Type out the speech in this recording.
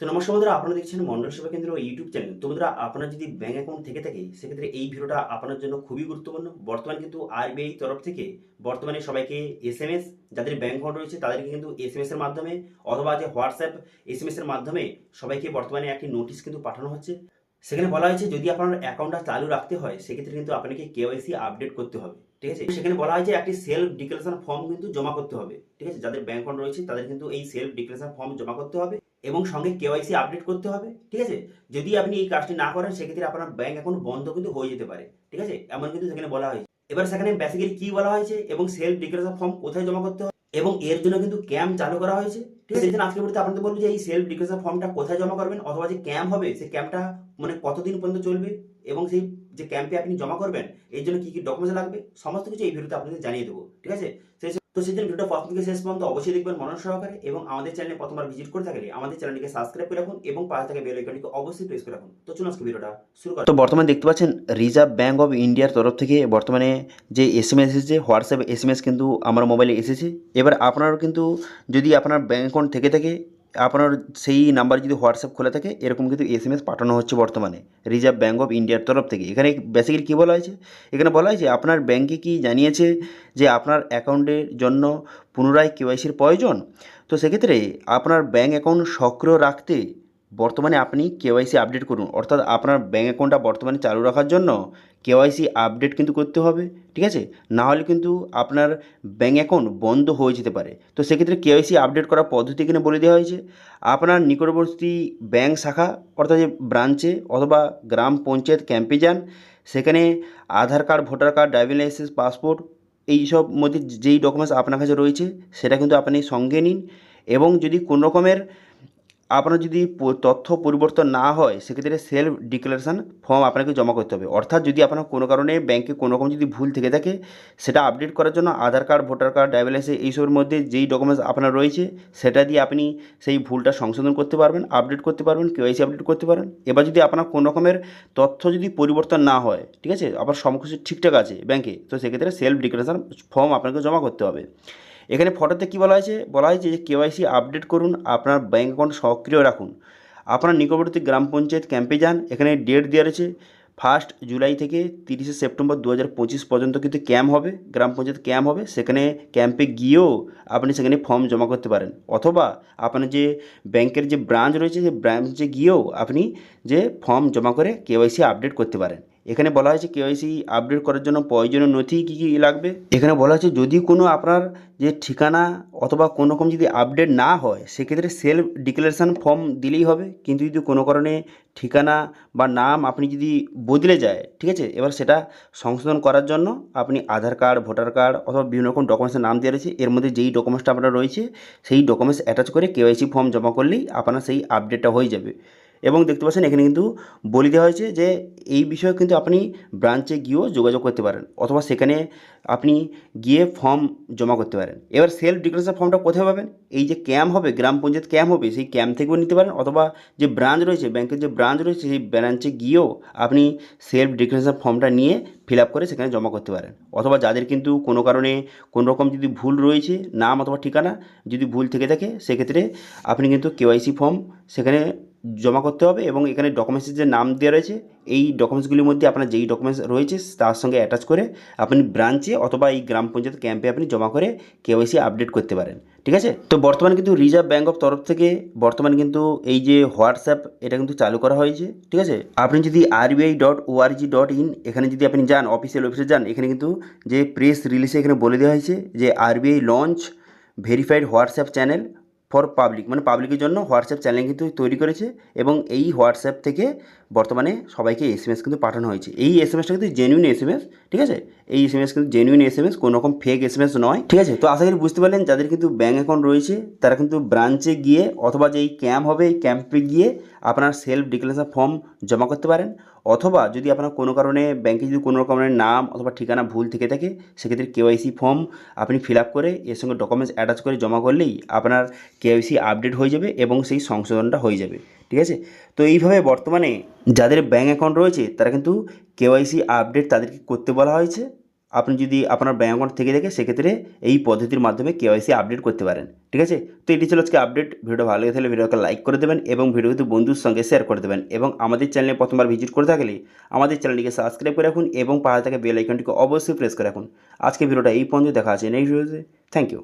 তো নমস্কার বন্ধুরা, আপনারা দেখছেন মন্ডল সেবা কেন্দ্র ইউটিউব চ্যানেল তো বন্ধুরা, আপনার যদি ব্যাঙ্ক অ্যাকাউন্ট থেকে থাকে, সেক্ষেত্রে এই ভিডিওটা আপনার জন্য খুবই গুরুত্বপূর্ণ। বর্তমানে কিন্তু আরবিআই তরফ থেকে বর্তমানে সবাইকে এস এম এস যাদের ব্যাঙ্ক অ্যাকাউন্ট রয়েছে, তাদেরকে কিন্তু এস এম এর মাধ্যমে অথবা যে হোয়াটসঅ্যাপ এস এম এর মাধ্যমে সবাইকে বর্তমানে একটি নোটিশ কিন্তু পাঠানো হচ্ছে। সেখানে বলা হয়েছে, যদি আপনার অ্যাকাউন্টটা চালু রাখতে হয়, সেক্ষেত্রে কিন্তু আপনাকে কেওয়াইসি আপডেট করতে হবে, ঠিক আছে? সেখানে বলা হয়েছে, একটি সেলফ ডিক্লারেশন ফর্ম কিন্তু জমা করতে হবে, ঠিক আছে? যাদের ব্যাঙ্ক অ্যাকাউন্ট রয়েছে, তাদের কিন্তু এই সেলফ ডিক্লারেশন ফর্ম জমা করতে হবে। এবং সঙ্গে কেওয়াইসি আপডেট করতে হবে, ঠিক আছে? যদি আপনি এই কাজটি না করেন, সেক্ষেত্রে আপনার ব্যাঙ্ক অ্যাকাউন্ট বন্ধ কিন্তু হয়ে যেতে পারে, ঠিক আছে? এমন কিন্তু সেখানে বলা হয়েছে। এবার সেখানে বেসিক্যালি কি বলা হয়েছে এবং সেলফ ডিক্লারেশন ফর্ম কোথায় জমা করতে হবে, এবং এর জন্য কিন্তু ক্যাম্প চালু করা হয়েছে, ঠিক আছে? এই জন্য আজকে ভিডিওতে আপনাদের বলব যে এই সেলফ ডিক্লারেশন ফর্মটা কোথায় জমা করবেন, অথবা যে ক্যাম্প হবে, সেই ক্যাম্পটা মানে কতদিন পর্যন্ত চলবে, এবং সেই যে ক্যাম্পে আপনি জমা করবেন, এর জন্য কি কি ডকুমেন্টস লাগবে, সমস্ত কিছু এই ভিডিওতে আপনাদের জানিয়ে দেবো, ঠিক আছে? সেই তো সেদিন ভিডিওটা প্রথম থেকে শেষ পর্যন্ত অবশ্যই দেখবেন মনোজ সহকারে এবং আমাদের চ্যানেলে প্রথমবার ভিজিট করে থাকলে আমাদের চ্যানেলটিকে সাবস্ক্রাইব করে রাখুন এবং পাশে থাকা বেল আইকনটিকে অবশ্যই প্রেস করে রাখুন। তো চলুন আজকে ভিডিওটা শুরু করা তো বর্তমানে দেখতে পাচ্ছেন রিজার্ভ ব্যাঙ্ক অফ ইন্ডিয়ার তরফ থেকে বর্তমানে যে এস এম এস এসেছে, হোয়াটসঅ্যাপ এস এম এস কিন্তু আমার মোবাইলে এসেছে। এবার আপনারও কিন্তু যদি আপনার ব্যাঙ্ক অ্যাকাউন্ট থেকে থাকে আপনার সেই নাম্বার যদি হোয়াটসঅ্যাপ খোলা থাকে, এরকম কিন্তু এস এম এস পাঠানো হচ্ছে বর্তমানে। রিজার্ভ ব্যাঙ্ক অফ ইন্ডিয়ার তরফ থেকে। এখানে বেসিক্যালি কী বলা হয়েছে? এখানে বলা হয়েছে, আপনার ব্যাঙ্কে কি জানিয়েছে যে আপনার অ্যাকাউন্টের জন্য পুনরায় কেওয়াইসির প্রয়োজন? তো সেক্ষেত্রে আপনার ব্যাঙ্ক অ্যাকাউন্ট সক্রিয় রাখতে বর্তমানে আপনি কেওয়াইসি আপডেট করুন। অর্থাৎ আপনার ব্যাঙ্ক অ্যাকাউন্টটা বর্তমানে চালু রাখার জন্য কেওয়াইসি আপডেট কিন্তু করতে হবে, ঠিক আছে? না হলে কিন্তু আপনার ব্যাঙ্ক অ্যাকাউন্ট বন্ধ হয়ে যেতে পারে। তো সেক্ষেত্রে কেওয়াইসি আপডেট করার পদ্ধতি এখানে বলে দেওয়া হয়েছে। আপনার নিকটবর্তী ব্যাঙ্ক শাখা, অর্থাৎ যে ব্রাঞ্চে অথবা গ্রাম পঞ্চায়েত ক্যাম্পে যান, সেখানে Aadhaar card, voter card, driving licence, passport এই সব মধ্যে যেই ডকুমেন্টস আপনার কাছে রয়েছে, সেটা কিন্তু আপনি সঙ্গে নিন এবং যদি কোনো রকমের আপনার যদি তথ্য পরিবর্তন না হয়, সেক্ষেত্রে সেলফ ডিক্লারেশন ফর্ম আপনাকে জমা করতে হবে। অর্থাৎ যদি আপনার কোনো কারণে ব্যাংকে কোনো রকম যদি ভুল থেকে থাকে, সেটা আপডেট করার জন্য Aadhaar card voter card driving licence এইসবের মধ্যে যেই ডকুমেন্টস আপনার রয়েছে, সেটা দিয়ে আপনি সেই ভুলটা সংশোধন করতে পারবেন আপডেট করতে পারবেন কেওয়াইসি আপডেট করতে পারেন এবার যদি আপনার কোনো রকমের তথ্য যদি পরিবর্তন না হয়, ঠিক আছে? আবার সব কিছু ঠিকঠাক আছে ব্যাংকে তো সেক্ষেত্রে সেলফ ডিক্লারেশন ফর্ম আপনাকে জমা করতে হবে। এখানে ফটোতে কী বলা হয়েছে? বলা হয়েছে যে কেওয়াইসি আপডেট করুন, আপনার ব্যাঙ্ক অ্যাকাউন্ট সক্রিয় রাখুন। আপনার নিকটবর্তী গ্রাম পঞ্চায়েত ক্যাম্পে যান, এখানে ডেট দেওয়া রয়েছে ফার্স্ট জুলাই থেকে তিরিশে সেপ্টেম্বর দু হাজার পঁচিশ পর্যন্ত কিন্তু ক্যাম্প হবে, গ্রাম পঞ্চায়েত ক্যাম্প হবে। সেখানে ক্যাম্পে গিয়েও আপনি সেখানে ফর্ম জমা করতে পারেন। অথবা আপনার যে ব্যাংকের যে ব্রাঞ্চ রয়েছে, সেই ব্রাঞ্চে গিয়েও আপনি যে ফর্ম জমা করে কেওয়াইসি আপডেট করতে পারেন। এখানে বলা হয়েছে কেওয়াইসি আপডেট করার জন্য প্রয়োজনীয় নথি কী কী লাগবে? এখানে বলা হয়েছে যদি কোনো আপনার যে ঠিকানা অথবা কোনো রকম যদি আপডেট না হয়, সেক্ষেত্রে সেলফ ডিক্লারেশান ফর্ম দিলেই হবে। কিন্তু যদি কোনো কারণে ঠিকানা বা নাম আপনি যদি বদলে যায়, ঠিক আছে? এবার সেটা সংশোধন করার জন্য আপনি আধার কার্ড, ভোটার কার্ড অথবা বিভিন্ন রকম ডকুমেন্টসের নাম দেওয়া রয়েছে। এর মধ্যে যেই ডকুমেন্টসটা আপনার রয়েছে, সেই ডকুমেন্টস অ্যাটাচ করে কেওয়াইসি ফর্ম জমা করলেই আপনার সেই আপডেটটা হয়ে যাবে। এবং দেখতে পাচ্ছেন এখানে কিন্তু বলে দেওয়া হয়েছে যে এই বিষয়ে কিন্তু আপনি ব্রাঞ্চে গিয়েও যোগাযোগ করতে পারেন অথবা সেখানে আপনি গিয়ে ফর্ম জমা করতে পারেন। এবার সেলফ ডিক্লারেশন ফর্মটা কোথায় পাবেন? এই যে ক্যাম্প হবে, গ্রাম পঞ্চায়েত ক্যাম্প হবে, সেই ক্যাম্প থেকেও নিতে পারেন অথবা যে ব্রাঞ্চ রয়েছে ব্যাংকের যে ব্রাঞ্চ রয়েছে, সেই ব্রাঞ্চে গিয়েও আপনি সেলফ ডিক্লারেশন ফর্মটা নিয়ে ফিল আপ করে সেখানে জমা করতে পারেন। অথবা যাদের কিন্তু কোনো কারণে কোনো রকম যদি ভুল রয়েছে, নাম অথবা ঠিকানা যদি ভুল থেকে থাকে, সেক্ষেত্রে আপনি কিন্তু কেওয়াইসি ফর্ম সেখানে জমা করতে হবে এবং এখানে ডকুমেন্টসের যে নাম দেওয়া রয়েছে, এই ডকুমেন্টসগুলির মধ্যে আপনার যেই ডকুমেন্টস রয়েছে, তার সঙ্গে অ্যাটাচ করে আপনি ব্রাঞ্চে অথবা এই গ্রাম পঞ্চায়েত ক্যাম্পে আপনি জমা করে কেওয়াইসি আপডেট করতে পারেন। ঠিক আছে? তো বর্তমানে কিন্তু রিজার্ভ ব্যাঙ্ক অফ তরফ থেকে বর্তমানে কিন্তু এই যে হোয়াটসঅ্যাপ এটা কিন্তু চালু করা হয়েছে। ঠিক আছে? আপনি যদি RBI dot ORG dot in এখানে যদি আপনি যান অফিসিয়াল ওয়েবসাইট যান, এখানে কিন্তু যে প্রেস রিলিজে এখানে বলে দেওয়া হয়েছে যে RBI launch verified WhatsApp channel for public মানে পাবলিকের জন্য হোয়াটসঅ্যাপ চ্যানেল কিন্তু তৈরি করেছে এবং এই হোয়াটসঅ্যাপ থেকে বর্তমানে সবাইকে এস কিন্তু পাঠানো হয়েছে। এই এস এমএসটা কিন্তু জেনুইন এস ঠিক আছে? এই এস এম এস কিন্তু জেনুইন এস এম এস কোনো রকম ফেক এস এম এস নয়। ঠিক আছে? তো আশা করি বুঝতে পারলেন, যাদের কিন্তু ব্যাঙ্ক অ্যাকাউন্ট রয়েছে, তারা কিন্তু ব্রাঞ্চে গিয়ে অথবা যে এই ক্যাম্প হবে, এই ক্যাম্পে গিয়ে আপনার সেলফ ডিক্লারেশন ফর্ম জমা করতে পারেন। অথবা যদি আপনার কোনো কারণে ব্যাংকে যদি কোনো রকমের নাম অথবা ঠিকানা ভুল থেকে থাকে, সেক্ষেত্রে কেওয়াইসি ফর্ম আপনি ফিল করে এর সঙ্গে ডকুমেন্টস অ্যাটাচ করে জমা করলেই আপনার কেওয়াইসি আপডেট হয়ে যাবে এবং সেই সংশোধনটা হয়ে যাবে। ঠিক আছে? তো এইভাবে বর্তমানে যাদের ব্যাঙ্ক অ্যাকাউন্ট রয়েছে, তারা কিন্তু কেওয়াইসি আপডেট তাদেরকে করতে বলা হয়েছে। আপনি যদি আপনার ব্যাঙ্ক অ্যাকাউন্ট থেকে থাকে সেক্ষেত্রে এই পদ্ধতির মাধ্যমে কেওয়াইসি আপডেট করতে পারেন। ঠিক আছে? তো এটি ছিল আজকে আপডেট ভিডিও ভালো লেগে থাকলে ভিডিওকে লাইক করে দেবেন এবং ভিডিও কিন্তু বন্ধুর সঙ্গে শেয়ার করে দেবেন এবং আমাদের চ্যানেলে প্রথমবার ভিজিট করে থাকলে আমাদের চ্যানেলটিকে সাবস্ক্রাইব করে রাখুন এবং পাশে থাকা বেল আইকনটিকে অবশ্যই প্রেস করে রাখুন। আজকে ভিডিওটা এই পর্যন্ত দেখা আছে নেক্সট ভিডিওতে থ্যাংক ইউ